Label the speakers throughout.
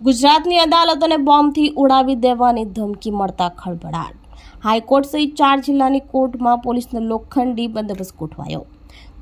Speaker 1: ગુજરાતની અદાલતોને બોમ્બથી ઉડાવી દેવાની ધમકી મળતા ખળભળાટ. હાઈકોર્ટ સહિત ચાર જિલ્લાની કોર્ટમાં પોલીસનો લોખંડી બંદોબસ્ત ગોઠવાયો.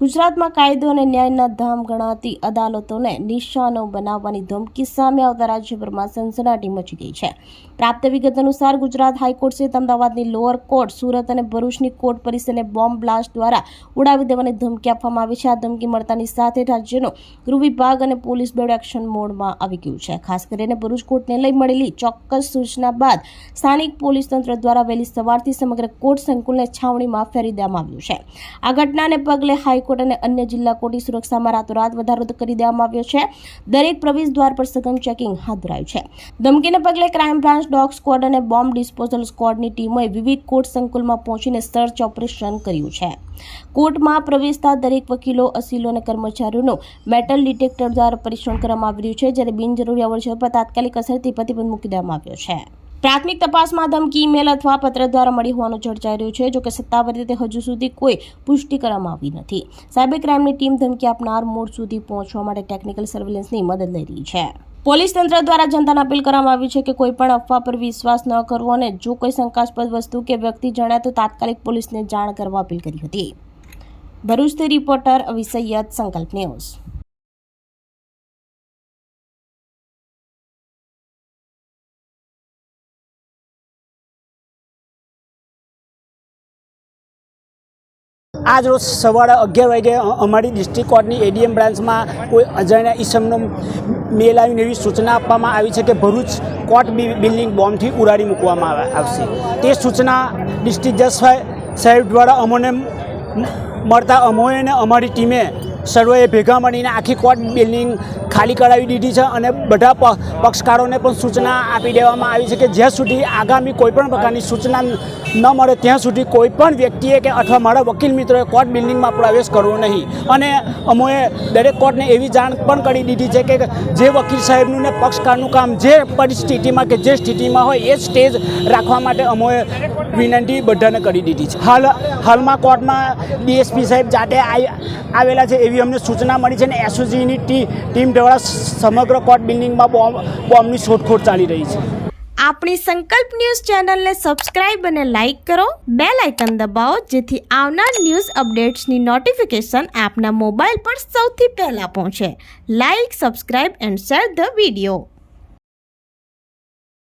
Speaker 1: ગુજરાતમાં કાયદો અને ન્યાયના ધામ ગણાતી અદાલતોને નિશાનો બનાવવાની ધમકી સામે આવતા રાજ્યભરમાં સનસનાટી મચી ગઈ છે. પ્રાપ્ત વિગત અનુસાર ગુજરાત હાઈકોર્ટ સહિત અમદાવાદની લોઅર કોર્ટ સુરત અને ભરૂચની કોર્ટ પરિસરને બોમ્બ બ્લાસ્ટ દ્વારા ઉડાવી દેવાની ધમકી આપવામાં આવી છે. આ ધમકી મળતાની સાથે રાજ્યનો ગૃહ વિભાગ અને પોલીસ બેડ એક્શન મોડમાં આવી ગયું છે. ખાસ કરીને ભરૂચ કોર્ટને લઈ મળેલી ચોક્કસ સૂચના બાદ સ્થાનિક પોલીસ તંત્ર દ્વારા વહેલી સવારથી સમગ્ર કોર્ટ સંકુલને છાવણીમાં ફેરી દેવામાં આવ્યું છે. આ ઘટનાને પગલે હાઈકોર્ટ અને અન્ય જિલ્લા કોટી સુરક્ષામાં રાતોરાત વધારો કરી દેવામાં આવ્યો છે. દરેક પ્રવેશ દ્વાર પર સઘન ચેકિંગ હાથ ધરાયું છે. ધમકીને પગલે ક્રાઇમ બ્રાન્ચ ડોગ સ્ક્વોડ અને બોમ્બ ડિસ્પોઝલ સ્ક્વોડની ટીમોએ વિવિધ કોર્ટ સંકુલમાં પહોંચીને સર્ચ ઓપરેશન કર્યું છે. કોર્ટમાં પ્રવેશતા દરેક વકીલો, અસીલો અને કર્મચારીઓનું મેટલ ડિટેક્ટર દ્વારા પરીક્ષણ કરવામાં આવી રહ્યું છે, જ્યારે બિનજરૂરી અવરજવર પર તાત્કાલિક અસરથી પ્રતિબંધ મૂકી દેવામાં આવ્યો છે. પ્રાથમિક તપાસમાં ધમકી, ઈમેલ અથવા પત્ર દ્વારા મળી હોવાનું ચર્ચાઈ રહ્યું છે જોકે સત્તાવાર રીતે હજુ સુધી કોઈ પુષ્ટિ કરવામાં આવી નથી. સાયબર ક્રાઇમની ટીમ ધમકી આપનાર મૂળ સુધી પહોંચવા માટે ટેકનિકલ સર્વેલન્સની મદદ લઈ રહી છે. પોલીસ તંત્ર દ્વારા જનતાને અપીલ કરવામાં આવી છે કે કોઈ પણ અફવા પર વિશ્વાસ ન કરવો અને જો કોઈ શંકાસ્પદ વસ્તુ કે વ્યક્તિ જણાય તો તાત્કાલિક પોલીસને જાણ કરવા અપીલ કરી હતી. ભરૂચથી રિપોર્ટર અવિસૈયદ સંકલ્પ ન્યૂઝ.
Speaker 2: આજ રોજ સવારે અગિયાર વાગે અમારી ડિસ્ટ્રિક્ટ કોર્ટની એડીએમ બ્રાન્ચમાં કોઈ અજાણ્યા ઈસમનો મેલ આવીને એવી સૂચના આપવામાં આવી છે કે ભરૂચ કોર્ટ બિલ્ડિંગ બોમ્બથી ઉડાડી મૂકવામાં આવે- આવશે. તે સૂચના ડિસ્ટ્રિક્ટ જજ સાહેબ દ્વારા અમોને મળતા અમોએ અને અમારી ટીમે સર્વેએ ભેગા મળીને આખી કોર્ટ બિલ્ડિંગ ખાલી કરાવી દીધી છે અને બધા પક્ષકારોને પણ સૂચના આપી દેવામાં આવી છે કે જ્યાં સુધી આગામી કોઈપણ પ્રકારની સૂચના ન મળે ત્યાં સુધી કોઈપણ વ્યક્તિએ કે અથવા મારા વકીલ મિત્રોએ કોર્ટ બિલ્ડિંગમાં પ્રવેશ કરવો નહીં. અને અમોએ દરેક કોર્ટને એવી જાણ પણ કરી દીધી છે કે જે વકીલ સાહેબનું ને પક્ષકારનું કામ જે પરિસ્થિતિમાં કે જે સ્થિતિમાં હોય એ સ્ટેજ રાખવા માટે અમોએ વિનંતી બધાને કરી દીધી છે. હાલ, હાલમાં કોર્ટમાં ડીએસપી સાહેબ જાતે આવેલા છે એવી અમને સૂચના મળી છે અને એસઓજીની ટીમ દ્વારા સમગ્ર કોર્ટ બિલ્ડિંગમાં બોમ્બ, બોમ્બની શોધખોળ ચાલી રહી છે.
Speaker 1: આપણી સંકલ્પ ન્યૂઝ ચેનલને સબસ્ક્રાઇબ અને લાઇક કરો. બે લાઇકન દબાવો, જેથી આવનાર ન્યૂઝ અપડેટ્સની નોટિફિકેશન આપના મોબાઈલ પર સૌથી પહેલાં પહોંચે. Like, subscribe and share the video.